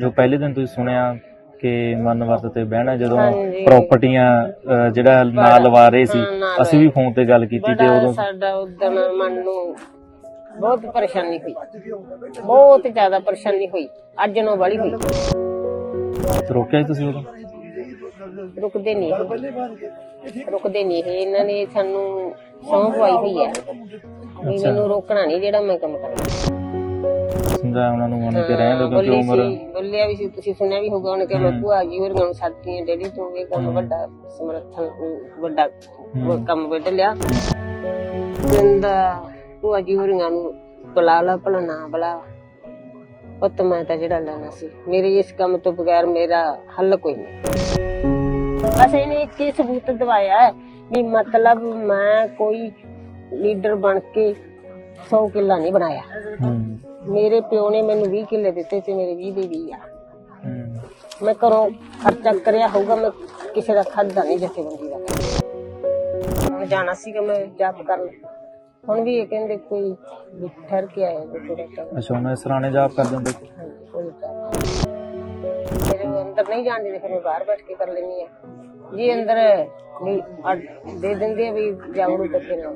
ਜੋ ਪਹਿਲੇ ਦਿਨ ਤੁਸੀਂ ਸੁਣਿਆ ਕਿ ਮਨ ਵਰਤ ਤੇ ਬਹਿਣਾ ਜਦੋਂ ਹਾਂਜੀ। ਪ੍ਰਾਪਰਟੀਆਂ ਅਹ, ਜਿਹੜਾ ਨਾਲ ਲਵਾ ਰਹੇ ਸੀ ਹਾਂ, ਅਸੀਂ ਵੀ ਫੋਨ ਤੇ ਗੱਲ ਕੀਤੀ ਤੇ ਬੜਾ ਉਦੋਂ ਸਾਡਾ ਉਦਣ ਮਨ ਨੂੰ ਬਹੁਤ ਪਰੇਸ਼ਾਨੀ ਹੋਈ। ਬਹੁਤ ਜ਼ਿਆਦਾ ਪਰੇਸ਼ਾਨੀ ਹੋਈ। ਅੱਜ ਨੂੰ ਵਾਲੀ ਹੋਈ। ਰੋਕਿਆ ਸੀ ਤੁਸੀਂ ਉਦੋਂ? ਰੁਕਦੇ ਨਹੀਂ ਇਹ। ਰੁਕਦੇ ਨਹੀਂ ਇਹ। ਇਹਨਾਂ ਨੇ ਸਾਨੂੰ ਸੌਂ ਪਵਾਈ ਹੋਈ ਹੈ। ਵੀ ਮੈਨੂੰ ਰੋਕਣਾ ਨਹੀਂ ਜਿਹੜਾ ਮੈਂ ਕੰਮ ਕਰਨਾ ਸਮਝਾਇਆ ਉਹਨਾਂ ਨੂੰ ਮੰਨ ਕੇ ਰਹਿਣ ਦਿਓ ਕਿਉਂਕਿ ਬੋਲੀ ਉਮਰ ਸੀ ਬੋਲਿਆ ਵੀ ਸੀ ਤੁਸੀਂ ਸੁਣਿਆ ਵੀ ਹੋਗਾ ਉਹਨੇ ਕਿਹਾ ਮੈਂ ਭੂਆ ਜੀ ਹੋਰ ਗਾਉਂ ਸਾਥੀਆਂ ਡੈਡੀ ਤੋਂ ਇਹ ਕੰਮ ਵੱਡਾ ਸਮਰੱਥਨ ਅਮ, ਵੱਡਾ ਕੰਮ ਵੱਢ ਲਿਆ। ਕਹਿੰਦਾ ਭੂਆ ਜੀ ਹੋਰੀਆਂ ਨੂੰ ਬੁਲਾ ਲਾ ਭਲਾ ਨਾ ਬੁਲਾ। ਪੁੱਤ ਮੈਂ ਤਾਂ ਜਿਹੜਾ ਲੈਣਾ ਸੀ। ਮੇਰੇ ਇਸ ਕੰਮ ਤੋਂ ਬਗੈਰ ਮੇਰਾ ਹੱਲ ਕੋਈ ਨਹੀਂ। ਬਸ ਇਹਨੇ ਇੱਕ ਹੀ ਸਬੂਤ ਦਵਾਇਆ ਹੈ ਵੀ ਮਤਲਬ ਮੈਂ ਕੋਈ ਲੀਡਰ ਬਣ ਕੇ 100 ਕਿੱਲਾ ਨਹੀਂ ਬਣਾਇਆ। ਹੂੰ। ਮੇਰੇ ਪਿਓ ਨੇ ਮੈਨੂੰ 20 ਕਿੱਲੇ ਦਿੱਤੇ ਤੇ ਮੇਰੇ 20 ਦੇ 20 ਆ। ਮੈਂ ਘਰੋਂ ਖਰਚਾ ਕਰਿਆ ਹੋਊਗਾ ਮੈਂ ਕਿਸੇ ਦਾ ਖਾਦਾ ਨਹੀਂ ਜਥੇਬੰਦੀ ਦਾ। ਮੈਂ ਜਾਣਾ ਸੀਗਾ ਮੈਂ ਜਾਪ ਕਰਨ। ਹੁਣ ਵੀ ਇਹ ਕਹਿੰਦੇ ਕੋਈ ਠਹਿਰ ਕੇ ਆਇਆ ਜੋ ਥੋੜਾ ਟਾਈਮ ਅੱਛਾ ਉਹਨਾਂ ਸਰਾਣੇ ਜਾਪ ਕਰ ਦਿੰਦੇ। ਮੇਰੇ ਅੰਦਰ ਨਹੀਂ ਜਾਣ ਦਿੰਦੇ ਫਿਰ ਮੈਂ ਬਾਹਰ ਬੈਠ ਕੇ ਕਰ ਲੈਣੀ ਆ। ਜੀ ਅੰਦਰ ਦੇ ਦਿੰਦੇ ਵੀ ਜਾਗਰੂ ਤੇ ਫਿਰ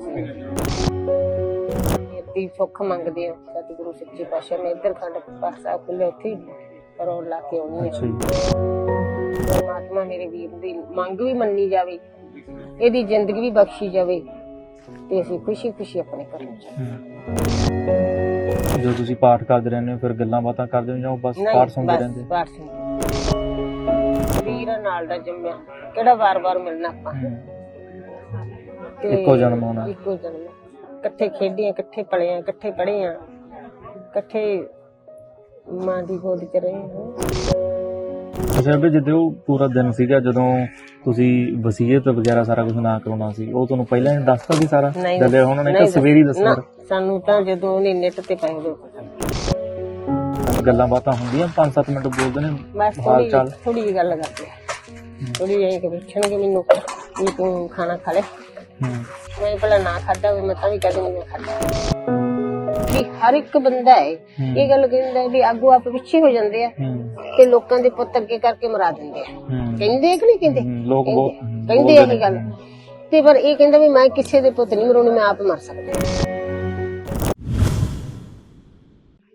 ਇਹ ਸੁੱਖ ਮੰਗਦੇ ਆ। ਸਤਿਗੁਰੂ ਸੱਚੇ ਪਾਤਸ਼ਾਹ ਨੇ ਇੱਧਰ ਖੰਡ ਪਾਠ ਸਾਹਿਬ ਖੁੱਲੇ ਉੱਥੇ ਹੀ ਕਰੋ ਲਾ ਕੇ ਆਉਣੀ ਪਰਮਾਤਮਾ ਮੇਰੇ ਵੀਰ ਦੀ ਮੰਗ ਵੀ ਮੰਨੀ ਜਾਵੇ ਇਹਦੀ ਜ਼ਿੰਦਗੀ ਵੀ ਬਖਸ਼ੀ ਜਾਵੇ ਤੇ ਅਸੀਂ ਖੁਸ਼ੀ ਖੁਸ਼ੀ ਆਪਣੇ ਘਰ ਨੂੰ ਜਾਈਏ। ਤੁਸੀਂ ਪਾਠ ਕਰਦੇ ਰਹਿੰਦੇ ਹੋ ਫਿਰ ਗੱਲਾਂ ਬਾਤਾਂ ਕਰਦੇ ਹੋ ਜਾਂ ਬਸ ਪਾਠ ਸੁਣਦੇ ਰਹਿੰਦੇ? ਪਾਠ ਸੁਣਦੇ ਵੀਰ ਨਾਲ ਦਾ ਜੰਮਿਆ। ਕਿਹੜਾ ਵਾਰ-ਵਾਰ ਮਿਲਣਾ ਆਪਾਂ? ਇੱਕੋ ਜਨਮ ਹੋਣਾ ਇੱਕੋ ਜਨਮ। ਇਕੱਠੇ ਖੇਡੀਆਂ ਇਕੱਠੇ ਪਲੇ ਆ ਇਕੱਠੇ ਪੜ੍ਹੇ ਆ ਇਕੱਠੇ ਮਾਂ ਦੀ ਗੋਦ ਚ ਰਹੇ ਹਾਂ। ਅੱਛਾ ਵੀ ਜਦੋਂ ਉਹ ਪੂਰਾ ਦਿਨ ਸੀਗਾ ਜਦੋਂ ਤੁਸੀਂ ਵਸੀਅਤ ਵਗੈਰਾ ਸਾਰਾ ਕੁਝ ਨਾ ਕਰਾਉਣਾ ਸੀ ਉਹ ਤੁਹਾਨੂੰ ਪਹਿਲਾਂ ਹੀ ਦੱਸਤਾ ਸੀ ਸਾਰਾ? ਦੱਲੇ ਉਹਨਾਂ ਨੇ ਕਿ ਸਵੇਰੀ ਦੱਸਣਾ। ਨਾ, ਸਾਨੂੰ ਤਾਂ ਜਦੋਂ ਉਹਨੇ ਨੈਟ ਤੇ ਪਾਏ ਉਦੋਂ ਗੱਲਾਂ ਬਾਤਾਂ ਹੁੰਦੀਆਂ 5-7 ਮਿੰਟ ਬੋਲਦੇ ਨੇ ਬਸ ਥੋੜੀ ਥੋੜੀ ਜਿਹੀ ਗੱਲ ਕਰਦੇ ਥੋੜੀ ਜਿਹੀ ਕਿ ਪੁੱਛਣਗੇ ਮੈਨੂੰ ਵੀ ਤੂੰ ਖਾਣਾ ਖਾ ਲੈ। ਹੂੰ। ਮੈਂ ਪਹਿਲਾਂ ਨਾ ਖਾਦਾ ਹੋਵੇ ਮੈਂ ਤਾਂ ਵੀ ਕਦੇ ਨਹੀਂ ਖਾਦਾ ਵੀ ਹਰ ਇੱਕ ਬੰਦਾ ਹੈ ਇਹ ਗੱਲ ਕਹਿੰਦਾ ਹੈ ਵੀ ਆਗੂ ਆਪ ਪਿੱਛੇ ਹੋ ਜਾਂਦੇ ਆ ਤੇ ਲੋਕਾਂ ਦੇ ਪੁੱਤ ਅੱਗੇ ਕਰਕੇ ਮਰਾ ਦਿੰਦੇ ਆ। ਕਹਿੰਦੇ ਆ ਕਿ ਨਹੀਂ ਕਹਿੰਦੇ? ਲੋਕ ਬਹੁਤ ਕਹਿੰਦੇ ਆ ਇਹ ਗੱਲ। ਤੇ ਪਰ ਇਹ ਕਹਿੰਦਾ ਵੀ ਮੈਂ ਕਿਸੇ ਦੇ ਪੁੱਤ ਨਹੀਂ ਮਰਾਉਣੇ ਮੈਂ ਆਪ ਮਰ ਸਕਦਾ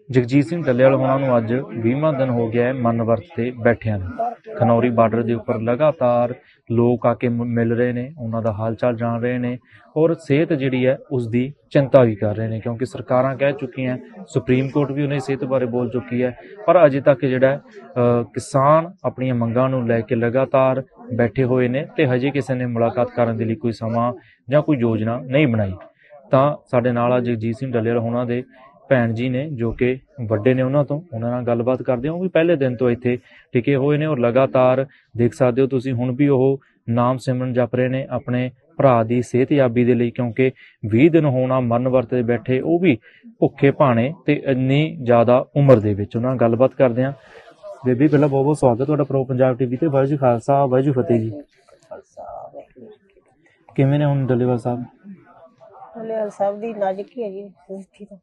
ਜਗਜੀਤ ਸਿੰਘ ਡੱਲੇਵਾਲ ਉਹਨਾਂ ਨੂੰ ਅੱਜ 20ਵਾਂ ਦਿਨ ਹੋ ਗਿਆ ਹੈ ਮਨ ਵਰਤ ਤੇ ਬੈਠਿਆਂ ਨੂੰ। ਖਨੌਰੀ ਬਾਰਡਰ ਦੇ ਉੱਪਰ ਲਗਾਤਾਰ ਲੋਕ ਆ ਕੇ ਮ- ਮਿਲ ਰਹੇ ਨੇ, ਉਹਨਾਂ ਦਾ ਹਾਲ ਚਾਲ ਜਾਣ ਰਹੇ ਨੇ ਔਰ ਸਿਹਤ ਜਿਹੜੀ ਹੈ ਉਸ ਦੀ ਚਿੰਤਾ ਵੀ ਕਰ ਰਹੇ ਨੇ ਕਿਉਂਕਿ ਸਰਕਾਰਾਂ ਕਹਿ ਚੁੱਕੀਆਂ, ਸੁਪਰੀਮ ਕੋਰਟ ਵੀ ਉਹਨਾਂ ਦੀ ਸਿਹਤ ਬਾਰੇ ਬੋਲ ਚੁੱਕੀ ਹੈ, ਪਰ ਅਜੇ ਤੱਕ ਜਿਹੜਾ ਕਿਸਾਨ ਆਪਣੀਆਂ ਮੰਗਾਂ ਨੂੰ ਲੈ ਕੇ ਲਗਾਤਾਰ ਬੈਠੇ ਹੋਏ ਨੇ ਤੇ ਹਜੇ ਕਿਸੇ ਨੇ ਮੁਲਾਕਾਤ ਕਰਨ ਦੇ ਲਈ ਕੋਈ ਸਮਾਂ ਜਾਂ ਕੋਈ ਯੋਜਨਾ ਨਹੀਂ ਬਣਾਈ। ਤਾਂ ਸਾਡੇ ਨਾਲ ਆ ਜਗਜੀਤ ਸਿੰਘ ਡੱਲੇਵਾਲ ਉਹਨਾਂ ਦੇ ਭੈਣ ਜੀ ਨੇ, ਜੋ ਕਿ ਵੱਡੇ ਨੇ ਉਹਨਾਂ ਤੋਂ, ਉਹਨਾਂ ਨਾਲ ਗੱਲਬਾਤ ਕਰਦੇ ਹਾਂ। ਉਹ ਵੀ ਪਹਿਲੇ ਦਿਨ ਤੋਂ ਇੱਥੇ ਟਿਕੇ ਹੋਏ ਨੇ ਔਰ ਲਗਾਤਾਰ ਦੇਖ ਸਕਦੇ ਹੋ ਤੁਸੀਂ, ਹੁਣ ਵੀ ਉਹ ਨਾਮ ਸਿਮਰਨ ਜਪ ਰਹੇ ਨੇ ਆਪਣੇ ਭਰਾ ਦੀ ਸਿਹਤਯਾਬੀ ਦੇ ਲਈ, ਕਿਉਂਕਿ 20 ਦਿਨ ਹੋਣਾ, ਮਰਨ ਵਰਤ ਤੇ ਬੈਠੇ, ਉਹ ਵੀ ਭੁੱਖੇ ਭਾਣੇ ਤੇ ਇੰਨੀ ਜ਼ਿਆਦਾ ਉਮਰ ਦੇ ਵਿੱਚ ਉਹਨਾਂ ਨਾਲ ਗੱਲਬਾਤ ਕਰਦੇ ਹਾਂ। ਬੇਬੀ, ਪਹਿਲਾਂ ਬਹੁਤ ਬਹੁਤ ਸਵਾਗਤ ਤੁਹਾਡਾ ਪ੍ਰੋ ਪੰਜਾਬ ਟੀਵੀ ਤੇ। ਵਾਹਿਗੁਰੂ ਜੀ ਖਾਲਸਾ, ਵਾਹਿਗੁਰੂ ਫਤਿਹ ਜੀ। ਕਿਵੇਂ ਨੇ ਹੁਣ ਡੱਲੇਵਾਲ ਸਾਹਿਬ? ਹਲੇ ਸਭ ਦੀ ਨਾਜ਼ੁਕ ਹੈ ਜੀ ਸਥਿਤੀ ਤਾਂ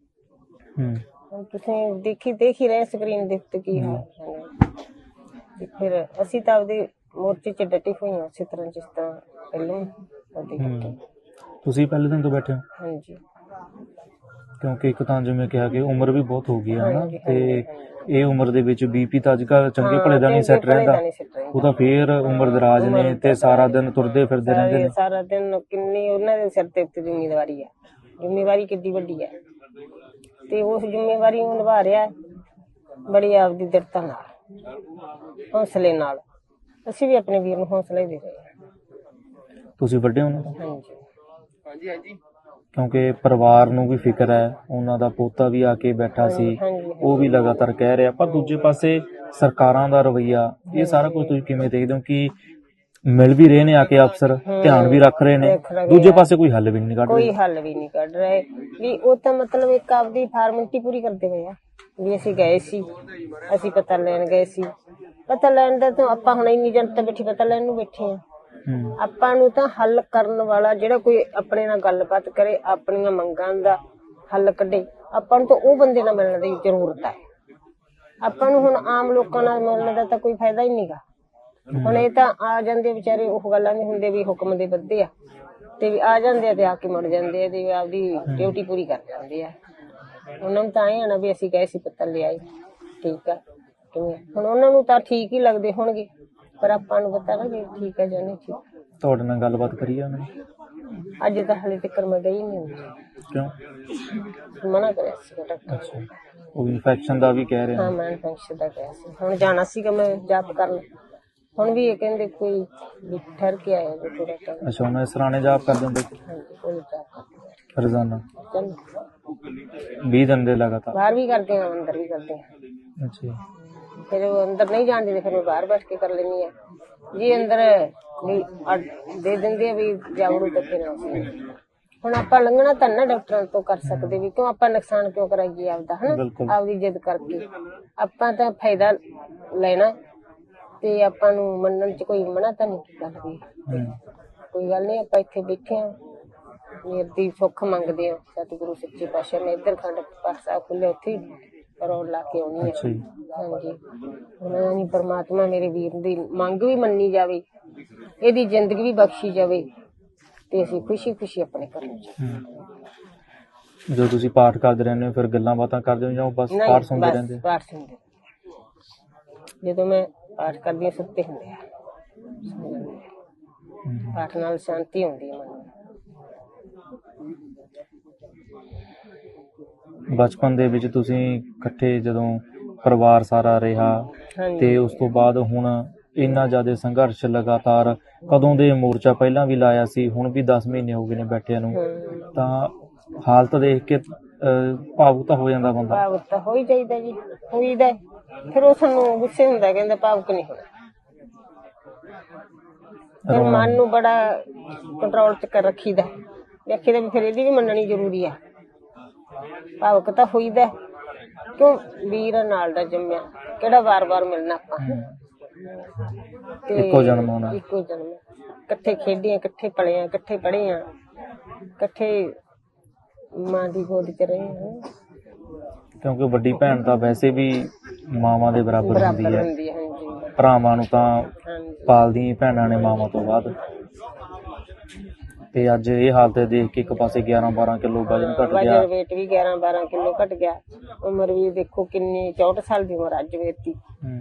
ਹੂੰ। ਹੁਣ ਤੁਸੀਂ ਦੇਖੀ ਦੇਖ ਹੀ ਰਹੇ ਸਕਰੀਨ ਦੇ ਉੱਤੇ ਕੀ ਹਾਲ ਹੈ ਤੇ ਫਿਰ ਅਸੀਂ ਤਾਂ ਆਪਦੇ ਮੋਰਚੇ 'ਚ ਡਟੇ ਹੋਏ ਹਾਂ ਇਸੇ ਤਰ੍ਹਾਂ ਜਿਸ ਤਰ੍ਹਾਂ ਪਹਿਲਾਂ ਉਹਦੇ ਕਰਕੇ ਤੁਸੀਂ ਪਹਿਲੇ ਦਿਨ ਤੋਂ ਬੈਠੇ ਹੋ? ਹਾਂਜੀ। ਕਿਉਂਕਿ ਇੱਕ ਤਾਂ ਜਿਵੇਂ ਕਿਹਾ ਕਿ ਉਮਰ ਵੀ ਬਹੁਤ ਹੋ ਗਈ ਹੈ ਨਾ ਤੇ ਇਹ ਉਮਰ ਦੇ ਵਿੱਚ ਬੀਪੀ ਤਾਂ ਅੱਜਕੱਲ ਚੰਗੇ ਭਲੇ ਦਾ ਨਹੀਂ ਸੈੱਟ ਰਹਿੰਦਾ। ਨਹੀਂ ਉਹ ਤਾਂ ਫੇਰ ਉਮਰ ਦਰਾਜ ਨੇ ਤੇ ਸਾਰਾ ਦਿਨ ਤੁਰਦੇ ਫਿਰਦੇ ਰਹਿੰਦੇ ਨੇ। ਸਾਰਾ ਦਿਨ ਕਿੰਨੀ ਉਹਨਾਂ ਦੇ ਸਿਰ ਤੇ ਉੱਤੇ ਜ਼ਿੰਮੇਵਾਰੀ ਹੈ। ਜ਼ਿੰਮੇਵਾਰੀ ਕਿੱਡੀ ਵੱਡੀ ਹੈ। ਤੇ ਉਸ ਜ਼ਿੰਮੇਵਾਰੀ ਨੂੰ ਨਿਭਾ ਰਿਹਾ ਹੈ ਬੜੀ ਆਪਦੀ ਦਿਰਤਾ ਨਾਲ ਹੌਸਲੇ ਨਾਲ। ਅਸੀਂ ਵੀ ਆਪਣੇ ਵੀਰ ਨੂੰ ਹੌਸਲਾ ਹੀ ਦੇ ਰਹੇ ਹਾਂ। ਤੁਸੀਂ ਵੱਡੇ ਹੋ ਨਾ? ਹਾਂਜੀ। ਕਿਉਂਕਿ ਪਰਿਵਾਰ ਨੂੰ ਵੀ ਫਿਕਰ ਹੈ ਉਹਨਾਂ ਦਾ ਪੋਤਾ ਵੀ ਆ ਕੇ ਬੈਠਾ ਸੀ ਹਾਂਜੀ। ਉਹ ਵੀ ਲਗਾਤਾਰ ਕਹਿ ਰਿਹਾ। ਪਰ ਦੂਜੇ ਪਾਸੇ ਸਰਕਾਰਾਂ ਦਾ ਰਵਈਆ ਇਹ ਸਾਰਾ ਕੁਝ ਤੁਸੀਂ ਕਿਵੇਂ ਦੇਖਦੇ ਹੋ ਕਿ ਮਿਲ ਵੀ ਰਹੇ ਨੇ ਆ ਕੇ ਅਫਸਰ ਧਿਆਨ ਵੀ ਰੱਖ ਰਹੇ ਨੇ। ਰੱਖ ਰਹੇ ਦੂਜੇ ਪਾਸੇ ਕੋਈ ਹੱਲ ਵੀ ਨਹੀਂ ਕੱਢ ਰਹੇ। ਕੋਈ ਹੱਲ ਵੀ ਨਹੀਂ ਕੱਢ ਰਹੇ। ਵੀ ਉਹ ਤਾਂ ਮਤਲਬ ਇੱਕ ਆਪਦੀ ਫਾਰਮੈਲਿਟੀ ਪੂਰੀ ਕਰਦੇ ਹੋਏ ਆ। ਵੀ ਅਸੀਂ ਗਏ ਸੀ ਅਸੀਂ ਪਤਾ ਲੈਣ ਗਏ ਸੀ। ਪਤਾ ਲੈਣ ਦਾ ਤਾਂ ਆਪਾਂ ਹੁਣ ਇੰਨੀ ਜਨਤਾ ਬੈਠੀ ਪਤਾ ਲੈਣ ਨੂੰ ਬੈਠੇ ਆ। ਹੂੰ। ਆਪਾਂ ਨੂੰ ਤਾਂ ਹੱਲ ਕਰਨ ਵਾਲਾ ਜਿਹੜਾ ਕੋਈ ਆਪਣੇ ਨਾਲ ਗੱਲਬਾਤ ਕਰੇ ਆਪਣੀਆਂ ਮੰਗਾਂ ਦਾ ਹੱਲ ਕੱਢੇ। ਆਪਾਂ ਨੂੰ ਤਾਂ ਉਹ ਬੰਦੇ ਨਾਲ ਮਿਲਣ ਦੀ ਜ਼ਰੂਰਤ ਹੈ ਆਪਾਂ ਨੂੰ ਹੁਣ ਆਮ ਲੋਕਾਂ ਨਾਲ ਮਿਲਣ ਦਾ ਤਾਂ ਕੋਈ ਫਾਇਦਾ ਹੀ ਨਹੀਂਗਾ ਹੁਣ ਇਹ ਤਾਂ ਆ ਜਾਂਦੇ ਵਿਚਾਰੇ ਉਹ ਗੱਲਾਂ ਨਹੀਂ ਹੁੰਦੇ ਵੀ ਹੁਕਮ ਦੇ ਬੱਦੇ ਆ। ਤੇ ਵੀ ਆ ਜਾਂਦੇ ਆ ਤੇ ਆ ਕੇ ਮੁੜ ਜਾਂਦੇ ਆ ਤੇ ਆਪਦੀ ਡਿਊਟੀ ਪੂਰੀ ਕਰ ਜਾਂਦੇ ਆ। ਉਹਨਾਂ ਨੂੰ ਤਾਂ ਇਹ ਆ ਨਾ ਵੀ ਅਸੀਂ ਗਏ ਸੀ ਪੱਤਰ ਲਿਆਏ। ਠੀਕ ਆ। ਹੁਣ ਉਹਨਾਂ ਨੂੰ ਤਾਂ ਠੀਕ ਹੀ ਲੱਗਦੇ ਹੋਣਗੇ। ਪਰ ਆਪਾਂ ਨੂੰ ਪਤਾ ਨਾ ਵੀ ਠੀਕ ਆ ਜਾਂ ਨਹੀਂ ਠੀਕ। ਤੁਹਾਡੇ ਨਾਲ ਗੱਲਬਾਤ ਕਰੀ ਆ ਉਹਨਾਂ ਨੇ? ਅੱਜ ਤਾਂ ਹਲੇ ਤੱਕ ਮੈਂ ਗਈ ਨਹੀਂ ਕਿਉਂ? ਮਨਾ ਕਰਿਆ ਸੀ ਡਾਕਟਰ ਉਹ ਇਨਫੈਕਸ਼ਨ ਦਾ ਵੀ ਕਹਿ ਰਹੇ ਹਾਂ ਮੈਂ ਫੰਕਸ਼ਨ ਦਾ ਗਿਆ ਸੀ। ਹੁਣ ਜਾਣਾ ਸੀਗਾ ਮੈਂ ਜਾਪ ਕਰਨ। ਹੁਣ ਵੀ ਇਹ ਕਹਿੰਦੇ ਕੋਈ ਵੀ ਠਹਿਰ ਕੇ ਆਇਆ ਜੇ ਥੋੜਾ ਟਾਈਮ ਅੱਛਾ ਸਰਾਣੇ ਜਾਪ ਕਰ ਦਿੰਦੇ ਹਾਂਜੀ ਜਾਪ ਕਰਦੇ। ਰੋਜ਼ਾਨਾ? ਚਲ। 20 ਦਿਨ ਦੇ ਲਗਾਤਾਰ? ਬਾਹਰ ਵੀ ਕਰਦੇ ਹਾਂ ਅੰਦਰ ਵੀ ਕਰਦੇ ਹਾਂ ਅੱਛਾ। ਜੀ। ਫਿਰ ਉਹ ਅੰਦਰ ਨਹੀਂ ਜਾਣ ਦਿੰਦੇ ਫਿਰ ਮੈਂ ਬਾਹਰ ਬੈਠ ਕੇ ਕਰ ਲੈਂਦੀ ਆ। ਜੀ ਅੰਦਰ ਵੀ ਅਡ- ਦੇ ਦਿੰਦੇ ਆ ਵੀ ਜਾਵੜੂ ਤੱਕ ਨਾ ਹੁਣ ਆਪਾਂ ਲੰਘਣਾ ਤਾਂ ਨਾ ਡਾਕਟਰਾਂ ਤੋਂ ਕਰ ਸਕਦੇ ਵੀ ਕਿਉਂ ਆਪਾਂ ਨੁਕਸਾਨ ਕਿਉਂ ਕਰਾਈਏ ਆਪਦਾ ਹਨਾ? ਬਿਲਕੁਲ। ਆਪਦੀ ਜਿੱਦ ਕਰਕੇ। ਆਪਾਂ ਤਾਂ ਫਾਇਦਾ ਲੈਣਾ। ਤੇ ਆਪਾਂ ਨੂੰ ਮੰਨਣ ਚ ਕੋਈ ਮਨਾ ਤਾਂ ਨਹੀਂ ਵੀ ਹੂੰ। ਕੋਈ ਗੱਲ ਨਹੀਂ ਆਪਾਂ ਇੱਥੇ ਬੈਠੇ ਆ। ਮੇਰ ਦੀ ਸੁੱਖ ਮੰਗਦੇ ਆ ਸਤਿਗੁਰੂ ਸੱਚੇ ਪਾਤਸ਼ਾਹ ਨੇ ਇੱਧਰ ਖੰਡ ਸਾਹਿਬ ਖੁੱਲੇ ਉੱਥੇ ਹੀ ਰੋੜ ਲਾ ਕੇ ਆਉਣੀ ਹਾਂਜੀ। ਉਹਨਾਂ ਨੇ ਪਰਮਾਤਮਾ ਮੇਰੇ ਵੀਰ ਦੀ ਮੰਗ ਵੀ ਮੰਨੀ ਜਾਵੇ ਇਹਦੀ ਜ਼ਿੰਦਗੀ ਵੀ ਬਖਸ਼ੀ ਜਾਵੇ ਤੇ ਅਸੀਂ ਖੁਸ਼ੀ ਖੁਸ਼ੀ ਆਪਣੇ ਘਰ ਨੂੰ ਜਾਈਏ। ਜਦੋਂ ਤੁਸੀਂ ਪਾਠ ਕਰਦੇ ਰਹਿੰਦੇ ਹੋ ਫਿਰ ਗੱਲਾਂ ਬਾਤਾਂ ਕਰਦੇ ਹੋ ਜਾਂ ਬਸ ਪਾਠ ਸੁਣਦੇ ਰਹਿੰਦੇ ਹੋ? ਪਾਠ ਸੁਣਦੇ। ਜਦੋਂ ਮੈਂ ਪਾਠ ਕਰਦੀ ਹਾਂ ਸੁੱਤੇ ਹੁੰਦੇ ਆ ਸੌਂ ਜਾਂਦੇ ਆ। ਹੂੰ। ਪਾਠ ਨਾਲ ਸ਼ਾਂਤੀ ਆਉਂਦੀ ਹੈ ਮਨ ਨੂੰ ਬਚਪਨ ਦੇ ਵਿੱਚ ਤੁਸੀਂ ਇਕੱਠੇ ਜਦੋਂ ਪਰਿਵਾਰ ਸਾਰਾ ਰਿਹਾ ਹਾਂਜੀ ਤੇ ਉਸ ਤੋਂ ਬਾਅਦ ਹੁਣ ਇੰਨਾ ਜ਼ਿਆਦਾ ਸੰਘਰਸ਼ ਲਗਾਤਾਰ ਕਦੋਂ ਦੇ ਮੋਰਚਾ ਪਹਿਲਾਂ ਵੀ ਲਾਇਆ ਸੀ ਹੁਣ ਵੀ 10 ਮਹੀਨੇ ਹੋ ਗਏ ਨੇ ਬੈਠਿਆਂ ਨੂੰ ਹਮ, ਤਾਂ ਹਾਲਤ ਦੇਖ ਕੇ ਭਾਵੁਕ ਤਾਂ ਹੋ ਜਾਂਦਾ ਬੰਦਾ। ਭਾਵੁਕ ਤਾਂ ਹੋ ਹੀ ਜਾਈਦਾ ਜੀ ਹੋਈਦਾ। ਫਿਰ ਉਹ ਸਾਨੂੰ ਗੁੱਸੇ ਹੁੰਦਾ ਕਹਿੰਦਾ ਭਾਵੁਕ ਨਹੀਂ ਹੋਣਾ। ਫਿਰ ਮਨ ਨੂੰ ਬੜਾ ਕੰਟਰੋਲ ਚ ਕਰ ਰੱਖੀਦਾ। ਰੱਖੀਦਾ ਵੀ ਫਿਰ ਇਹਦੀ ਵੀ ਮੰਨਣੀ ਜ਼ਰੂਰੀ ਆ। ਭਾਵੁਕ ਤਾਂ ਹੋਈਦਾ। ਕਿਉਂ? ਵੀਰ ਨਾਲ ਦਾ ਜੰਮਿਆ। ਕਿਹੜਾ ਵਾਰ-ਵਾਰ ਮਿਲਣਾ ਆਪਾਂ? ਇੱਕੋ ਜਨਮ ਹੋਣਾ। ਇੱਕੋ ਜਨਮ। ਇਕੱਠੇ ਖੇਡੀਆਂ ਇਕੱਠੇ ਪਲੇ ਆ ਇਕੱਠੇ ਪੜ੍ਹੇ ਆ ਇਕੱਠੇ ਮਾਂ ਦੀ ਗੋਦ ਚ ਰਹੇ ਹਾਂ। ਕਿਉਂਕਿ ਵੱਡੀ ਭੈਣ ਤਾਂ ਵੈਸੇ ਵੀ ਮਾਵਾਂ ਦੇ ਬਰਾਬਰ ਹੁੰਦੀ ਬਰਾਬਰ ਹੈ। ਹੁੰਦੀ ਹੈ ਹਾਂਜੀ। ਭਰਾਵਾਂ ਨੂੰ ਤਾਂ ਹਾਂਜੀ। ਪਾਲਦੀਆਂ ਹੀ ਭੈਣਾਂ ਨੇ ਮਾਵਾਂ ਤੋਂ ਬਾਅਦ। ਤੇ ਅੱਜ ਇਹ ਹਾਲਤ ਦੇਖ ਕੇ ਇੱਕ ਪਾਸੇ 11 12 ਕਿਲੋ ਵਜਨ ਘਟ ਗਿਆ। ਵਜਨ weight ਵੀ 11 12 ਕਿਲੋ ਘਟ ਗਿਆ। ਉਮਰ ਵੀ ਦੇਖੋ ਕਿੰਨੀ 64 ਸਾਲ ਦੀ ਉਮਰ ਅੱਜ ਵੇਤੀ ਹੂੰ।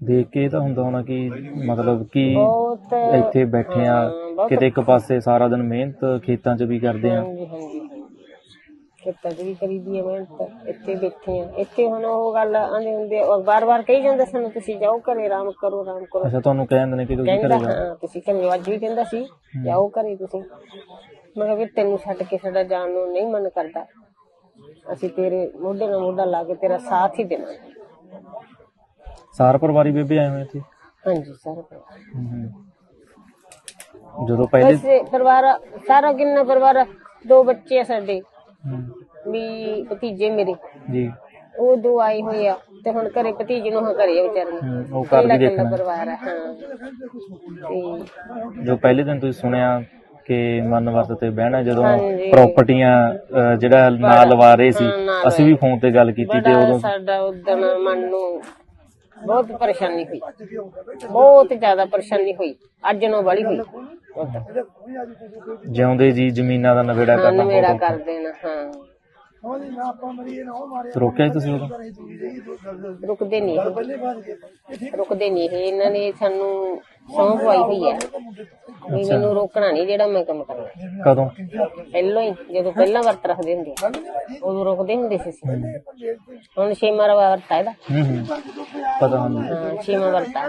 ਦੇਖ ਕੇ ਇਹ ਤਾਂ ਹੁੰਦਾ ਹੋਣਾ ਕਿ ਮਤਲਬ ਕਿ ਬਹੁਤ ਇੱਥੇ ਬੈਠੇ ਆ ਹਾਂ, ਬਹੁਤ ਕਿਤੇ ਇੱਕ ਪਾਸੇ ਸਾਰਾ ਦਿਨ ਮਿਹਨਤ ਖੇਤਾਂ 'ਚ ਵੀ ਕਰਦੇ ਆ। ਹਾਂਜੀ ਹਾਂਜੀ। ਖੇਤਾਂ 'ਚ ਵੀ ਕਰੀਦੀ ਹੈ ਮਿਹਨਤ ਇੱਥੇ ਬੈਠੇ ਆ। ਇੱਥੇ ਹੁਣ ਉਹ ਗੱਲ ਆਂਦੇ ਹੁੰਦੇ ਔਰ ਬਾਰ-ਬਾਰ ਕਹੀ ਜਾਂਦੇ ਸਾਨੂੰ ਤੁਸੀਂ ਜਾਓ ਘਰੇ ਆਰਾਮ ਕਰੋ ਆਰਾਮ ਕਰੋ। ਅੱਛਾ ਤੁਹਾਨੂੰ ਕਹਿੰਦੇ ਨੇ ਕਿ ਤੁਸੀਂ ਕਹਿੰਦਾ ਘਰੇ ਜਾਓ। ਹਾਂ ਤੁਸੀਂ ਘਰੇ ਜਾਓ। ਅੱਜ ਵੀ ਕਹਿੰਦਾ ਸੀ ਜਾਓ ਘਰੇ ਤੁਸੀਂ। ਮੈਂ ਕਿਹਾ ਵੀ ਤੈਨੂੰ ਛੱਡ ਕੇ ਸਾਡਾ ਜਾਣ ਨੂੰ ਨਹੀਂ ਮਨ ਕਰਦਾ। ਅਸੀਂ ਤੇਰੇ ਮੋਢੇ ਨਾਲ ਮੋਢਾ ਲਾ ਕੇ ਤੇਰਾ ਸਾਥ ਹੀ ਦੇਣਾ। ਸਾਰ ਪਰਿਵਾਰੀ ਬੇਬੇ ਆਏ ਹੋਏ ਇੱਥੇ? ਹਾਂਜੀ ਸਰ ਹੂੰ। ਜਦੋਂ ਪਹਿਲੇ ਵੈਸੇ ਪਰਿਵਾਰ ਸਾਰਾ ਕਿੰਨਾ ਪਰਿਵਾਰ ਦੋ ਬੱਚੇ ਆ ਸਾਡੇ। ਹੂੰ। ਵੀ ਭਤੀਜੇ ਮੇਰੇ। ਜੀ। ਉਹ ਦੋ ਆਏ ਹੋਏ ਆ ਤੇ ਹੁਣ ਘਰੇ ਭਤੀਜੇ ਨੂੰ ਹਾਂ ਘਰੇ ਆ ਵਿਚਾਰੇ। ਨੂੰ ਹੂੰ, ਉਹ ਘਰ ਵੀ ਇਕੱਲਾ ਦੇਖਣਾ। ਪਰਿਵਾਰ ਆ ਹਾਂ। ਤੇ ਜੋ ਪਹਿਲੇ ਦਿਨ ਤੁਸੀਂ ਸੁਣਿਆ ਕਿ ਮਨ ਵਰਤ ਤੇ ਬਹਿਣਾ ਜਦੋਂ ਹਾਂਜੀ। ਪ੍ਰਾਪਰਟੀਆਂ ਅਹ, ਜਿਹੜਾ ਨਾਲ ਲਵਾ ਰਹੇ ਸੀ ਹਾਂ, ਨਾਲ ਅਸੀਂ ਵੀ ਫੋਨ ਤੇ ਗੱਲ ਕੀਤੀ ਤੇ ਬੜਾ ਉਦੋਂ ਸਾਡਾ ਉਦੋਂ ਮਨ ਨੂੰ ਬਹੁਤ ਪਰੇਸ਼ਾਨੀ ਹੋਈ। ਬਹੁਤ ਜ਼ਿਆਦਾ ਪਰੇਸ਼ਾਨੀ ਹੋਈ। ਅੱਜ ਨੂੰ ਬੜੀ ਹੋਈ। ਉਦੋਂ ਜਿਉਂਦੇ ਜੀ ਜ਼ਮੀਨਾਂ ਦਾ ਨਵੇੜਾ ਕਰਨਾ ਨਵੇੜਾ ਬਹੁਤ ਕਰ ਦੇਣਾ ਹਾਂ। ਔਖਾ। ਰੋਕਿਆ ਸੀ ਤੁਸੀਂ ਉਦੋਂ? ਰੁਕਦੇ ਨਹੀਂ ਇਹ। ਰੁਕਦੇ ਨਹੀਂ ਇਹ। ਇਹਨਾਂ ਨੇ ਸਾਨੂੰ ਸਹੁੰ ਪਵਾਈ ਹੋਈ ਹੈ। ਵੀ ਮੈਨੂੰ ਰੋਕਣਾ ਨਹੀਂ ਜਿਹੜਾ ਮੈਂ ਕੰਮ ਕਰਨਾ। ਕਦੋਂ? ਪਹਿਲੋਂ ਹੀ ਜਦੋਂ ਪਹਿਲਾਂ ਵਰਤ ਰੱਖਦੇ ਹੁੰਦੇ ਆ, ਉਦੋਂ ਰੁਕਦੇ ਹੁੰਦੇ ਸੀ ਅਸੀਂ। ਹੁਣ ਛੇਵਾਂ ਵਰਤ ਆ ਇਹਦਾ। ਹੂੰ ਹੂੰ। ਪਤਾ ਨਹੀਂ। ਹਾਂ ਛੇਵਾਂ ਵਰਤ। ਆ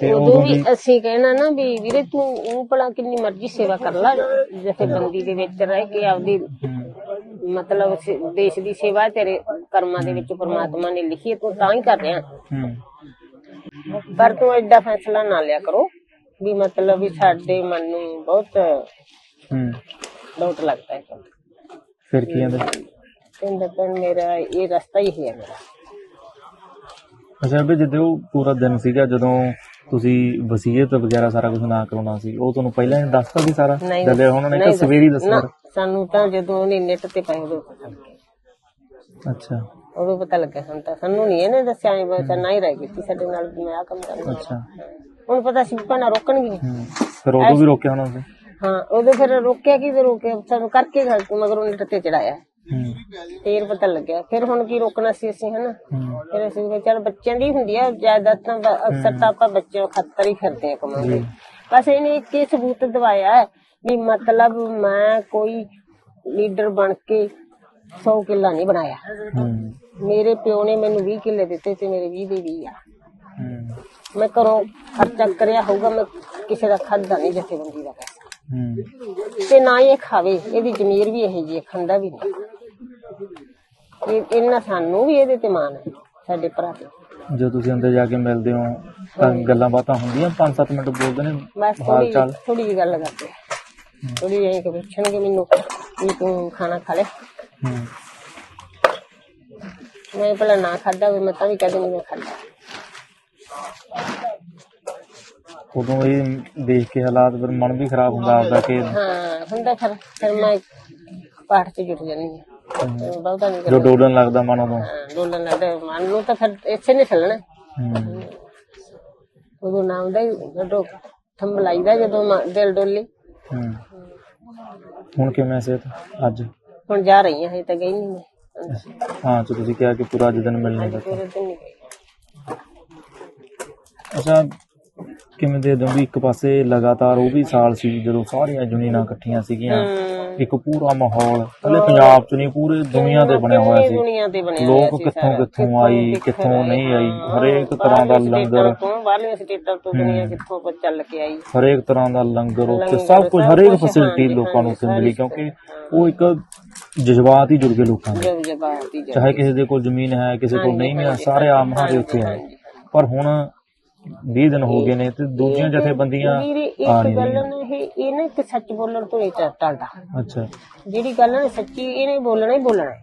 ਤੇ ਉਦੋਂ ਵੀ ਅਸੀਂ ਕਹਿਣਾ ਨਾ ਵੀ ਵੀਰੇ ਤੂੰ ਉਹ ਭਲਾ ਕਿੰਨੀ ਮਰਜ਼ੀ ਸੇਵਾ ਕਰ ਲੈ। ਜਥੇਬੰਦੀ ਦੇ ਵਿੱਚ ਰਹਿ ਕੇ ਆਪਦੀ ਮਤਲਬ ਸੇ- ਦੇਸ਼ ਦੀ ਸੇਵਾ ਤੇਰੇ ਕਰਮਾਂ ਦੇ ਵਿੱਚ ਪ੍ਰਮਾਤਮਾ ਨੇ ਲਿਖੀ ਹੈ, ਤੂੰ ਤਾਂ ਹੀ ਕਰ ਰਿਹਾ। ਹੂੰ। ਪਰ ਤੂੰ ਐਡਾ ਫੈਸਲਾ ਨਾ ਲਿਆ ਕਰੋ ਵੀ ਮਤਲਬ ਵੀ ਸਾਡੇ ਮਨ ਨੂੰ ਬਹੁਤ ਹੂੰ। ਡਾਊਟ ਲੱਗਦਾ ਹੈ ਫਿਰ ਕੀ ਕਹਿੰਦੇ? ਕਹਿੰਦਾ ਪਰ ਮੇਰਾ ਇਹ ਰਸਤਾ ਹੀ ਹੈ ਮੇਰਾ। ਅੱਛਾ ਵੀ ਜਦੋਂ ਉਹ ਪੂਰਾ ਦਿਨ ਸੀਗਾ ਜਦੋਂ ਤੁਸੀਂ ਵਸੀਅਤ ਵਗੈਰਾ ਸਾਰਾ ਕੁਝ ਨਾ ਕਰਾਉਣਾ ਸੀ ਉਹ ਤੁਹਾਨੂੰ ਪਹਿਲਾਂ ਹੀ ਦੱਸਤਾ ਸੀ ਸਾਰਾ? ਨਹੀਂ ਉਹਨਾਂ ਨੇ ਕਿ ਨਹੀਂ ਸਵੇਰੇ ਨਾ, ਸਾਨੂੰ ਤਾਂ ਜਦੋਂ ਉਹਨੇ ਨੈਟ ਤੇ ਪਾਇਆ ਉਦੋਂ ਪਤਾ ਲੱਗਿਆ। ਅੱਛਾ। ਉਦੋਂ ਪਤਾ ਲੱਗਿਆ ਸਾਨੂੰ ਤਾਂ ਸਾਨੂੰ ਨਹੀਂ ਇਹਨੇ ਦੱਸਿਆ ਐ ਬਸ ਨਾ ਹੀ। ਰਹਿ ਗਈ ਸੀ ਸਾਡੇ ਨਾਲ ਵੀ ਮੈਂ ਆ ਕੰਮ ਕਰਨਾ। ਅੱਛਾ। ਹੁਣ ਪਤਾ ਸੀ ਵੀ ਭੈਣਾਂ ਰੋਕਣਗੇ। ਹੂੰ ਫਿਰ ਉਦੋਂ ਵੀ ਰੋਕਿਆ ਹੋਣਾ ਸੀ। ਹਾਂ ਉਦੋਂ ਫਿਰ ਰੋਕਿਆ ਕੀ ਤੇ ਰੋਕਿਆ ਸਾਨੂੰ ਕਰਕੇ ਗਲਤ ਮਗਰ ਉਹਨੇ ਟੱਤੇ ਚੜਾਇਆ। ਫੇਰ ਪਤਾ ਲੱਗਿਆ। ਫਿਰ ਹੁਣ ਕੀ ਰੋਕਣਾ ਸੀ ਅਸੀਂ ਹਨਾ? ਫਿਰ ਅਸੀਂ ਕਿਹਾ ਚੱਲ ਬੱਚਿਆਂ ਦੀ ਹੁੰਦੀ ਆ ਜਾਇਦਾਦਾਂ ਦਾ ਅਕਸਰ ਤਾਂ ਆਪਾਂ ਬੱਚਿਆਂ ਖੱਤਰ ਹੀ ਫਿਰਦੇ ਆ ਕਮਾਉਂਦੇ ਬਸ ਇਹਨੇ ਇੱਕ ਹੀ ਸਬੂਤ ਦਵਾਇਆ ਹੈ ਵੀ ਮਤਲਬ ਮੈਂ ਕੋਈ ਲੀਡਰ ਬਣ ਕੇ 100 ਕਿੱਲਾ ਨਹੀਂ ਬਣਾਇਆ। ਹੂੰ। ਮੇਰੇ ਪਿਓ ਨੇ ਮੈਨੂੰ 20 ਕਿੱਲੇ ਦਿੱਤੇ ਤੇ ਮੇਰੇ 20 ਦੇ 20 ਆ। ਹੂੰ। ਮੈਂ ਘਰੋਂ ਖਰਚਾ ਕਰਿਆ ਹੋਊਗਾ ਮੈਂ ਕਿਸੇ ਦਾ ਖਾਦਾ ਨਹੀਂ ਜਥੇਬੰਦੀ ਦਾ। ਪੈਸਾ ਹੂੰ। ਤੇ ਨਾ ਹੀ ਇਹ ਖਾਵੇ ਇਹਦੀ ਜ਼ਮੀਰ ਵੀ ਇਹੋ ਹੈ, ਖਾਂਦਾ ਵੀ ਨਹੀਂ। ਇਹ ਇਹਨਾਂ ਸਾਨੂੰ ਵੀ ਇਹਦੇ ਤੇ ਮਾਣ ਹੈ ਸਾਡੇ ਭਰਾ ਤੇ। ਜਦੋਂ ਤੁਸੀਂ ਅੰਦਰ ਜਾ ਕੇ ਮਿਲਦੇ ਹੋ ਤਾਂ ਗੱਲਾਂ ਬਾਤਾਂ ਹੁੰਦੀਆਂ 5-7 ਮਿੰਟ ਬੋਲਦੇ ਨੇ ਬਸ ਹਾਲ ਥੋੜੀ ਚਾਲ। ਥੋੜੀ ਜਿਹੀ ਗੱਲ ਕਰਦੇ ਥੋੜੀ ਜਿਹੀ ਕਿ ਪੁੱਛਣਗੇ ਮੈਨੂੰ ਵੀ ਤੂੰ ਖਾਣਾ ਖਾ ਲੈ ਮੈਂ ਪਹਿਲਾਂ ਨਾ ਖਾਦਾ ਹੋਵੇ ਮੈਂ ਤਾਂ ਵੀ ਕਦੇ ਨਹੀਂ ਖਾਦਾ ਉਦੋਂ ਇਹ ਦੇਖ ਕੇ ਹਾਲਾਤ ਫਿਰ ਮਨ ਵੀ ਖਰਾਬ ਹੁੰਦਾ ਆਪਦਾ ਕਿ ਹਾਂ ਹੁੰਦਾ ਫਿਰ ਫਿਰ ਮੈਂ ਪਾਠ ਤੇ ਜੁਟ ਜਾਂਦੀ ਹਾਂ। ਬਹੁਤਾ ਨਹੀਂ ਜੋ ਡੋਲਣ ਲੱਗਦਾ ਮਨ ਉਦੋਂ। ਹਾਂ, ਡੋਲਣ ਲੱਗਦਾ ਮਨ ਨੂੰ ਤਾਂ ਫਿਰ ਇੱਥੇ ਨਹੀਂ ਚੱਲਣਾ ਹੂੰ। ਉਦੋਂ ਨਾਮ ਦਾ ਹੀ ਜਦੋਂ ਥੰਬਲਾਈਦਾ ਜਦੋਂ ਮ- ਦਿਲ ਡੋਲੇ। ਹੂੰ। ਹੁਣ ਕਿਵੇਂ ਸਿਹਤ ਅੱਜ? ਹੁਣ ਜਾ ਰਹੀ ਹਾਂ ਹਜੇ ਤਾਂ ਗਈ ਨਹੀਂ ਮੈਂ। ਹਾਂ ਤੇ ਤੁਸੀਂ ਕਿਹਾ ਕਿ ਪੂਰਾ ਅੱਜ ਦਿਨ ਮਿਲਣੇ ਦਾ ਪੂਰੇ ਦਿਨ ਨਹੀਂ ਗਈ। ਅੱਛਾ ਕਿਵੇਂ ਦੇ ਦੋ ਵੀ ਇੱਕ ਪਾਸੇ ਲਗਾਤਾਰ ਉਹ ਵੀ ਸਾਲ ਸੀ ਜਦੋਂ ਸਾਰੀਆਂ ਯੂਨੀਅਨਾਂ ਇਕੱਠੀਆਂ ਸੀਗੀਆਂ। ਇੱਕ ਪੂਰਾ ਮਾਹੌਲ। ਹਲੇ ਪੰਜਾਬ ਚ ਨਹੀਂ ਪੂਰੇ ਦੁਨੀਆ ਤੇ ਬਣਿਆ ਹੋਇਆ ਸੀ। ਲੋਕ ਕਿੱਥੋਂ। ਕਿੱਥੋਂ ਆਈ ਕਿੱਥੋਂ ਨਹੀਂ ਆਈ? ਹਰੇਕ ਤਰ੍ਹਾਂ ਦਾ ਲੰਗਰ। ਸਟੇਟਾਂ ਤੋਂ ਬਾਹਰਲੀਆਂ ਸਟੇਟਾਂ ਤੋਂ ਦੁਨੀਆ ਕਿੱਥੋਂ ਕੁ ਚੱਲ ਕੇ ਆਈ? ਹਰੇਕ ਤਰ੍ਹਾਂ ਦਾ ਲੰਗਰ ਉੱਥੇ ਸਭ ਕੁਝ ਹਰੇਕ ਫੈਸਿਲਿਟੀ ਲੋਕਾਂ ਨੂੰ ਉੱਥੇ ਮਿਲੀ ਕਿਉਂਕਿ ਉਹ ਇੱਕ ਜਜ਼ਬਾਤ ਹੀ ਜੁੜ ਗਏ ਲੋਕਾਂ ਦੀ। ਚਾਹੇ ਕਿਸੇ ਦੇ ਕੋਲ ਜ਼ਮੀਨ ਹੈ ਕਿਸੇ ਕੋਲ ਨਹੀਂ ਹੈ ਸਾਰੇ ਆਮ ਹਾਰੇ ਉੱਥੇ ਆਏ। ਪਰ ਹੁਣ 20 ਦਿਨ ਹੋ ਗਏ ਨੇ ਤੇ ਦੂਜੀਆਂ ਜਥੇਬੰਦੀਆਂ ਵੀਰੇ ਆ ਇੱਕ ਗੱਲ ਰਹੀਆਂ ਨਾ। ਇਹ ਇਹ ਨਾ ਇੱਕ ਸੱਚ ਬੋਲਣ ਤੋਂ ਨਹੀਂ ਟਲਦਾ ਅੱਛਾ। ਜਿਹੜੀ ਗੱਲ ਨਾ ਸੱਚੀ ਇਹਨੇ ਬੋਲਣਾ ਹੀ ਬੋਲਣਾ ਹੈ।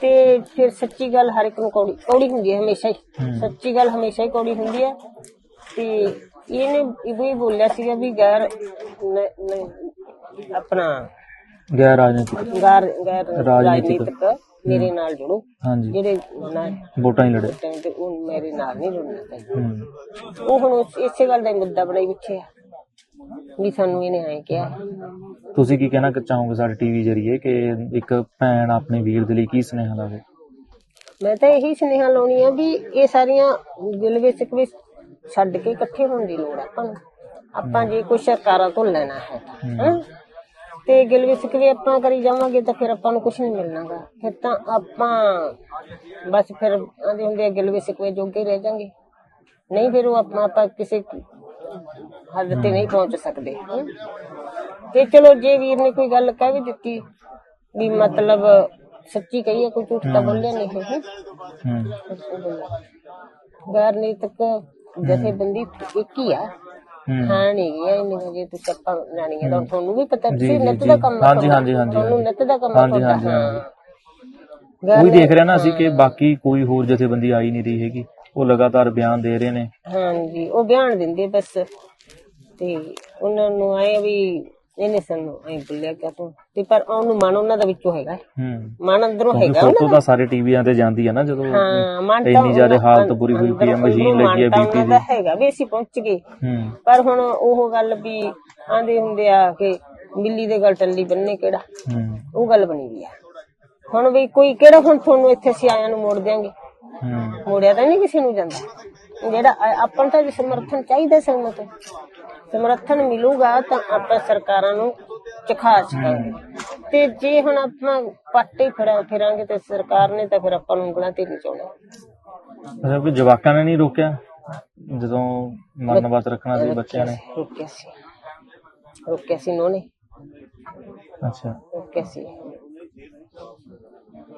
ਤੇ ਫਿਰ ਸੱਚੀ ਗੱਲ ਹਰ ਇੱਕ ਨੂੰ ਕੌੜੀ ਕੌੜੀ ਹੁੰਦੀ ਹੈ ਹਮੇਸ਼ਾ ਹੀ। ਸੱਚੀ ਗੱਲ ਹਮੇਸ਼ਾ ਹੀ ਕੌੜੀ ਹੁੰਦੀ ਹੈ। ਤੇ ਇਹਨੇ ਇਹ ਵੀ ਬੋਲਿਆ ਸੀਗਾ ਵੀ ਗੈਰ ਨ- ਨ- ਆਪਣਾ ਗੈਰ ਰਾਜਨੀਤਿਕ। ਗੈਰ ਗੈਰ ਰਾਜਨੀਤਿਕ। ਰਾਜਨੀਤਿਕ। ਮੇਰੇ ਨਾਲ ਜੁੜੋ। ਹਾਂਜੀ। ਜਿਹੜੇ ਵੋਟਾਂ ਹੀ ਲੜੇ। ਟਾਈਮ ਤੇ ਉਹ ਮੇਰੇ ਨਾਲ ਨਹੀਂ ਜੁੜਨਾ ਚਾਹੀਦਾ। ਹੂੰ। ਉਹ ਹੁਣ ਉਸ- ਇਸੇ ਗੱਲ ਦਾ ਹੀ ਮੁੱਦਾ ਬਣਾਈ ਪਿੱਛੇ ਆ। ਵੀ ਸਾਨੂੰ ਇਹਨੇ ਐਂ ਕਿਹਾ। ਤੁਸੀਂ ਕੀ ਕਹਿਣਾ ਚਾਹੋਗੇ ਸਾਡੇ ਟੀਵੀ ਜਰੀਏ ਕਿ ਇੱਕ ਭੈਣ ਆਪਣੇ ਵੀਰ ਦੇ ਲਈ ਕੀ ਸੁਨੇਹਾ ਲਾਵੇ ਮੈਂ ਤਾਂ ਇਹੀ ਸੁਨੇਹਾ ਲਾਉਣੀ ਆ ਵੀ ਇਹ ਸਾਰੀਆਂ ਗਿਲਵੇ ਸਿਕਵੇ ਛੱਡ ਕੇ ਇਕੱਠੇ ਹੋਣ ਦੀ ਲੋੜ ਆ ਆਪਾਂ ਨੂੰ। ਆਪਾਂ ਜੇ ਕੋਈ ਸਰਕਾਰਾਂ ਤੋਂ ਲੈਣਾ ਹੈ ਤਾਂ ਹੈਂ? ਤੇ ਗਿਲਵੇ ਸਿਕਵੇ ਆਪਾਂ ਕਰੀ ਜਾਵਾਂਗੇ ਤਾਂ ਫਿਰ ਆਪਾਂ ਨੂੰ ਕੁਝ ਨਹੀਂ ਮਿਲਣਾਗਾ। ਫਿਰ ਤਾਂ ਆਪਾਂ ਬਸ ਫਿਰ ਆਂਦੇ ਹੁੰਦੇ ਆ ਗਿਲਵੇ ਸਿਕਵੇ ਜੋਗੇ ਰਹਿ ਜਾਾਂਗੇ। ਨਹੀਂ ਫਿਰ ਉਹ ਆਪਣਾ ਆਪਾਂ ਕਿਸੇ ਹੱਦ ਤੇ ਨਹੀਂ ਪਹੁੰਚ ਸਕਦੇ। ਹੈਂ? ਤੇ ਚਲੋ ਜੇ ਵੀਰ ਨੇ ਕੋਈ ਗੱਲ ਕਹਿ ਵੀ ਦਿੱਤੀ ਵੀ ਮਤਲਬ ਸੱਚੀ ਕਹੀਏ ਕੋਈ ਝੂਠ ਤਾਂ ਬੋਲਿਆ ਨਹੀਂ ਹੈ ਹੈਂ? ਹੂੰ ਗੈਰ ਨੀਤਕ ਜਥੇਬੰਦੀ ਇੱਕ ਹੀ ਆ। ਹੂੰ। ਹਾਂ ਨਹੀਂ ਗਿਆ ਇੰਨੇ ਜੇ ਤੁਸੀਂ ਆਪਾਂ ਲੈਣੀਆਂ ਤਾਂ ਤੁਹਾਨੂੰ ਵੀ ਪਤਾ ਜੀ, ਨਿੱਤ। ਦਾ ਕੰਮ ਹਾਂਜੀ। ਹਾਂਜੀ, ਹਾਂਜੀ, ਤੁਹਾਨੂੰ। ਨਿੱਤ ਦਾ ਕੰਮ ਹਾਂਜੀ, ਹਾਂਜੀ, ਹਾਂ। ਉਹੀ ਦੇਖ ਰਿਹਾ ਨਾ ਅਸੀਂ ਕਿ ਬਾਕੀ ਕੋਈ ਹੋਰ ਜਥੇਬੰਦੀ ਆਈ ਨਹੀਂ ਰਹੀ ਹੈਗੀ। ਉਹ ਲਗਾਤਾਰ ਬਿਆਨ ਦੇ ਰਹੇ ਨੇ। ਹਾਂਜੀ ਉਹ ਬਿਆਨ ਦਿੰਦੇ ਬਸ। ਤੇ ਉਹਨਾਂ ਨੂੰ ਆਏ ਵੀ ਇਹਨੇ ਸਾਨੂੰ ਐ ਬੋਲਿਆ ਕਿ ਤੂੰ ਤੇ ਪਰ ਉਹਨੂੰ ਮਨ ਉਹਨਾਂ ਦਾ ਵਿੱਚੋਂ ਹੈਗਾ ਹੂੰ। ਮਨ ਅੰਦਰੋਂ ਹੈਗਾ ਫੋਟੋ ਤਾਂ ਸਾਰੇ ਟੀਵੀਆਂ ਤੇ ਜਾਂਦੀ ਹੈ ਨਾ ਜਦੋਂ ਹਾਂ ਮਨ ਤਾਂ ਇੰਨੀ ਜ਼ਿਆਦਾ ਹਾਲਤ ਬੁਰੀ ਹੋਈ ਪਈ ਹੈ ਮਸ਼ੀਨ ਲੱਗੀ ਹੈ ਬੀਪੀ ਦਾ ਹੈਗਾ ਵੀ ਅਸੀਂ ਪਹੁੰਚ ਗਏ। ਹੂੰ। ਪਰ ਹੁਣ ਉਹ ਗੱਲ ਵੀ ਆਂਦੇ ਹੁੰਦੇ ਆ ਕਿ ਬਿੱਲੀ ਦੇ ਗਲ ਟੱਲੀ ਬੰਨੇ ਕਿਹੜਾ? ਹੂੰ। ਉਹ ਗੱਲ ਬਣੀ ਵੀ ਆ। ਹੁਣ ਵੀ ਕੋਈ ਕਿਹੜਾ ਹੁਣ ਤੁਹਾਨੂੰ ਇੱਥੇ ਅਸੀਂ ਆਇਆਂ ਨੂੰ ਮੋੜ ਦਿਆਂਗੇ? ਹੂੰ। ਮੋੜਿਆ ਤਾਂ ਨਹੀਂ ਕਿਸੇ ਨੂੰ ਜਾਂਦਾ। ਜਿਹੜਾ ਆਪਾਂ ਨੂੰ ਤਾਂ ਸਮਰਥਨ ਚਾਹੀਦਾ ਸਾਨੂੰ ਤਾਂ। ਸਮਰਥਨ ਮਿਲੂਗਾ ਤਾਂ ਆਪਾਂ ਸਰਕਾਰਾਂ ਨੂੰ ਚਖਾ ਸਕਾਂਗੇ। ਤੇ ਜੇ ਹੁਣ ਆਪਾਂ ਪਾਟੇ ਫੜਾ ਫਿਰਾਂਗੇ ਤੇ ਸਰਕਾਰ ਨੇ ਤਾਂ ਫਿਰ ਆਪਾਂ ਨੂੰ ਉਂਗਲਾਂ ਤੇ ਨਹੀਂ ਚਾਉਣਾ ਅੱਛਾ ਵੀ ਜਵਾਕਾਂ ਨੇ ਨਹੀਂ ਰੋਕਿਆ? ਜਦੋਂ ਮਰਨ ਵਾਸ ਰੱਖਣਾ ਸੀ ਬੱਚਿਆਂ ਨੇ? ਰੋਕਿਆ ਸੀ। ਰੋਕਿਆ ਸੀ। ਨੋ ਨੇ ਅੱਛਾ। ਰੋਕਿਆ ਸੀ।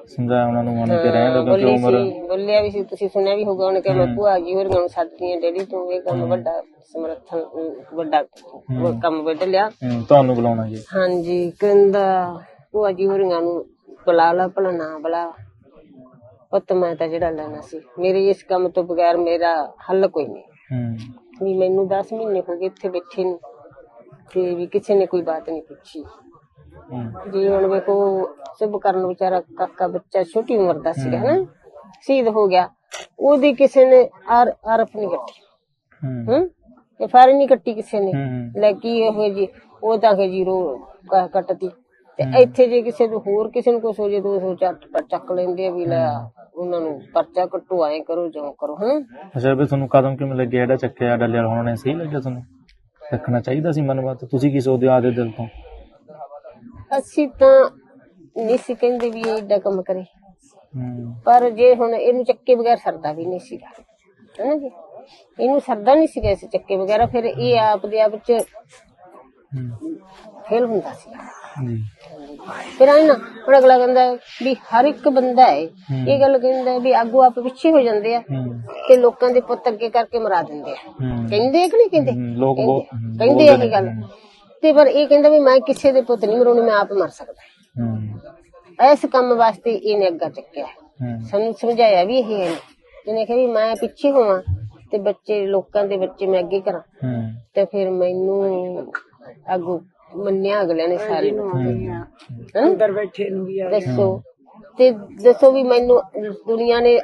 ਸਮਝਾਇਆ ਉਹਨਾਂ ਨੂੰ ਮੰਨ ਕੇ ਰਹਿਣ ਦਿਓ ਕਿਉਂਕਿ ਬੋਲੀ ਉਮਰ ਸੀ ਬੋਲਿਆ ਵੀ ਸੀ ਤੁਸੀਂ ਸੁਣਿਆ ਵੀ ਹੋਗਾ ਉਹਨੇ ਕਿ ਮੈਂ ਭੂਆ ਜੀ ਹੋਰਾਂ ਨੂੰ ਸੱਦਦੀ ਆ ਡੈਡੀ ਤੂੰ ਇਹ ਕੰਮ ਵੱਡਾ ਸਮਰਥਨ ਅਮ, ਵੱਡਾ ਕੰਮ ਵੱਢ ਲਿਆ ਹੂੰ, ਤੁਹਾਨੂੰ ਬੁਲਾਉਣਾ ਜੀ। ਹਾਂਜੀ ਕਹਿੰਦਾ ਭੂਆ ਜੀ ਹੋਰਾਂ ਨੂੰ ਬੁਲਾ ਲਾ ਭਲਾ ਨਾ ਬੁਲਾ। ਪੁੱਤ ਮੈਂ ਤਾਂ ਜਿਹੜਾ ਲੈਣਾ ਸੀ। ਮੇਰੇ ਇਸ ਕੰਮ ਤੋਂ ਬਗੈਰ ਮੇਰਾ ਹੱਲ ਕੋਈ ਨਹੀਂ। ਹੂੰ। ਵੀ ਮੈਨੂੰ 10 ਮਹੀਨੇ ਹੋ ਗਏ ਇੱਥੇ ਬੈਠੇ ਨੂੰ ਤੇ ਵੀ ਕਿਸੇ ਨੇ ਕੋਈ ਬਾਤ ਨਹੀਂ ਪੁੱਛੀ। ਹੂੰ ਜੀ ਹੁਣ ਵੇਖੋ ਸੁਭ ਕਰਨ ਵਿਚਾਰਾ ਕਾਕਾ ਬੱਚਾ ਛੋਟੀ ਉਮਰ ਦਾ ਸੀ ਹਨਾ ਸ਼ਹੀਦ ਹੋ ਗਿਆ। ਉਹਦੀ ਕਿਸੇ ਨੇ ਆਰ ਆਰਫ ਨਹੀਂ ਕੱਟੀ। ਹੂੰ। ਹੂੰ? ਇਹ ਫਾਰ ਨਹੀਂ ਕੱਟੀ ਕਿਸੇ ਨੇ। ਹੂੰ। ਲੈ ਕੀ ਇਹੋ ਜੀ ਉਹ ਤਾਂ ਕਿ ਜੀਰੋ ਕੱਟਤੀ। ਤੇ ਇੱਥੇ ਜੇ ਕਿਸੇ ਨੂੰ ਹੋਰ ਕਿਸੇ ਨੂੰ ਕੁਛ ਹੋ ਜੇ 200 ਚੱਟ ਪਰ ਚੱਕ ਲੈਂਦੇ ਆ ਵੀ ਲੈ ਉਹਨਾਂ ਨੂੰ ਪਰਚਾ ਕੱਟੋ ਐ ਕਰੋ ਜੋ ਕਰੋ ਹਨਾ ਅੱਛਾ ਵੀ ਤੁਹਾਨੂੰ ਕਦਮ ਕਿਵੇਂ ਲੱਗਿਆ ਜਿਹੜਾ ਚੱਕਿਆ ਡੱਲਿਆ ਹੋਣਾ ਨੇ ਸਹੀ ਲੱਗਿਆ ਤੁਹਾਨੂੰ ਰੱਖਣਾ ਚਾਹੀਦਾ ਸੀ ਮਨ ਬਾਤ ਤੁਸੀਂ ਕੀ ਸੋਚਦੇ ਹੋ ਆਦੇ ਦਿਲ ਤੋਂ? ਅਸੀਂ ਤਾਂ ਨਹੀਂ ਸੀ ਕਹਿੰਦੇ ਵੀ ਇਹ ਏਡਾ ਕੰਮ ਕਰੇ। ਪਰ ਜੇ ਹੁਣ ਇਹਨੂੰ ਚੱਕੇ ਬਗੈਰ ਸਰਦਾ ਵੀ ਨਹੀਂ ਸੀਗਾ। ਹੈਨਾ ਜੀ? ਇਹਨੂੰ ਸਰਦਾ ਨਹੀਂ ਸੀਗਾ ਇਸ ਚੱਕੇ ਵਗੈਰਾ ਫਿਰ ਇਹ ਆਪ ਦੇ ਆਪ ਚ ਫੇਲ ਹੁੰਦਾ ਸੀ ਫਿਰ ਆਈ ਨਾ ਹੁਣ ਅਗਲਾ ਕਹਿੰਦਾ ਵੀ ਹਰ ਇੱਕ ਬੰਦਾ ਹੈ ਇਹ ਗੱਲ ਕਹਿੰਦਾ ਵੀ ਆਗੂ ਆਪ ਪਿੱਛੇ ਹੋ ਜਾਂਦੇ ਆ ਤੇ ਲੋਕਾਂ ਦੇ ਪੁੱਤ ਅੱਗੇ ਕਰਕੇ ਮਰਾ ਦਿੰਦੇ ਆ। ਕਹਿੰਦੇ ਕਿ ਨਹੀਂ ਕਹਿੰਦੇ? ਲੋਕ ਕਹਿੰਦੇ ਇਹ ਗੱਲ। ਤੇ ਪਰ ਇਹ ਕਹਿੰਦਾ ਵੀ ਮੈਂ ਕਿਸੇ ਦੇ ਪੁੱਤ ਨਹੀਂ ਮਰਾਉਣੇ ਮੈਂ ਆਪ ਮਰ ਸਕਦਾ ਹੂੰ। ਇਸ ਕੰਮ ਵਾਸਤੇ ਇਹਨੇ ਅੱਗਾ ਚੱਕਿਆ। ਹੂੰ। ਸਾਨੂੰ ਸਮਝਾਇਆ ਵੀ ਇਹ ਹੈ। ਜਿਹਨੇ ਕਿਹਾ ਵੀ ਮੈਂ ਪਿੱਛੇ ਹੋਵਾਂ ਤੇ ਬੱਚੇ ਲੋਕਾਂ ਦੇ ਬੱਚੇ ਮੈਂ ਅੱਗੇ ਕਰਾਂ। ਹੂੰ। ਤੇ ਫਿਰ ਮੈਨੂੰ ਅੱਗੋਂ ਮੰਨਿਆ ਅਗਲਿਆਂ ਨੇ ਸਾਰੇ ਅੰਦਰ ਬੈਠੇ ਨੂੰ ਵੀ ਦੱਸੋ। ਤੇ ਦੱਸੋ ਵੀ ਮੈਨੂੰ ਦੁਨੀਆ ਨੇ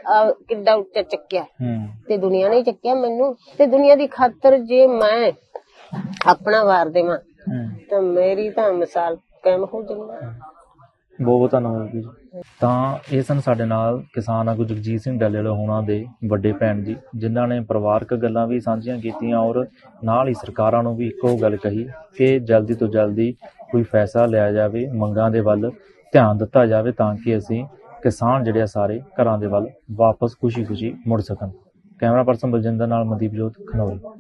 ਕਿੱਡਾ ਉੱਚਾ ਚੱਕਿਆ। ਤੇ ਦੁਨੀਆ ਨੇ ਚੱਕਿਆ ਮੈਨੂੰ। ਤੇ ਦੁਨੀਆ ਦੀ ਖਾਤਰ ਜੇ ਮੈਂ ਆਪਣਾ ਵਾਰ ਦੇਵਾਂ ਤਾਂ ਮੇਰੀ ਤਾਂ ਮਿਸਾਲ ਕਾਇਮ ਹੋ ਜਾਣੀ ਬਹੁਤ ਬਹੁਤ ਧੰਨਵਾਦ ਜੀ। ਤਾਂ ਇਹ ਸਨ ਸਾਡੇ ਨਾਲ ਕਿਸਾਨ ਆਗੂ ਜਗਜੀਤ ਸਿੰਘ ਡੱਲੇਲ ਹੋਣਾ ਦੇ ਵੱਡੇ ਭੈਣ ਜੀ, ਜਿਨ੍ਹਾਂ ਨੇ ਪਰਿਵਾਰਕ ਗੱਲਾਂ ਵੀ ਸਾਂਝੀਆਂ ਕੀਤੀਆਂ ਔਰ ਨਾਲ ਹੀ ਸਰਕਾਰਾਂ ਨੂੰ ਵੀ ਇੱਕੋ ਗੱਲ ਕਹੀ ਕਿ ਜਲਦੀ ਤੋਂ ਜਲਦੀ ਕੋਈ ਫੈਸਲਾ ਲਿਆ ਜਾਵੇ, ਮੰਗਾਂ ਦੇ ਵੱਲ ਧਿਆਨ ਦਿੱਤਾ ਜਾਵੇ ਤਾਂ ਕਿ ਅਸੀਂ ਕਿਸਾਨ ਜਿਹੜੇ ਆ ਸਾਰੇ ਘਰਾਂ ਦੇ ਵੱਲ ਵਾਪਸ ਖੁਸ਼ੀ-ਖੁਸ਼ੀ ਮੁੜ ਸਕਣ। ਕੈਮਰਾ ਪਰਸਨ ਬਲਜਿੰਦਰ ਨਾਲ ਮਨਦੀਪ ਜੋਤ, ਖਨੌਰੀ।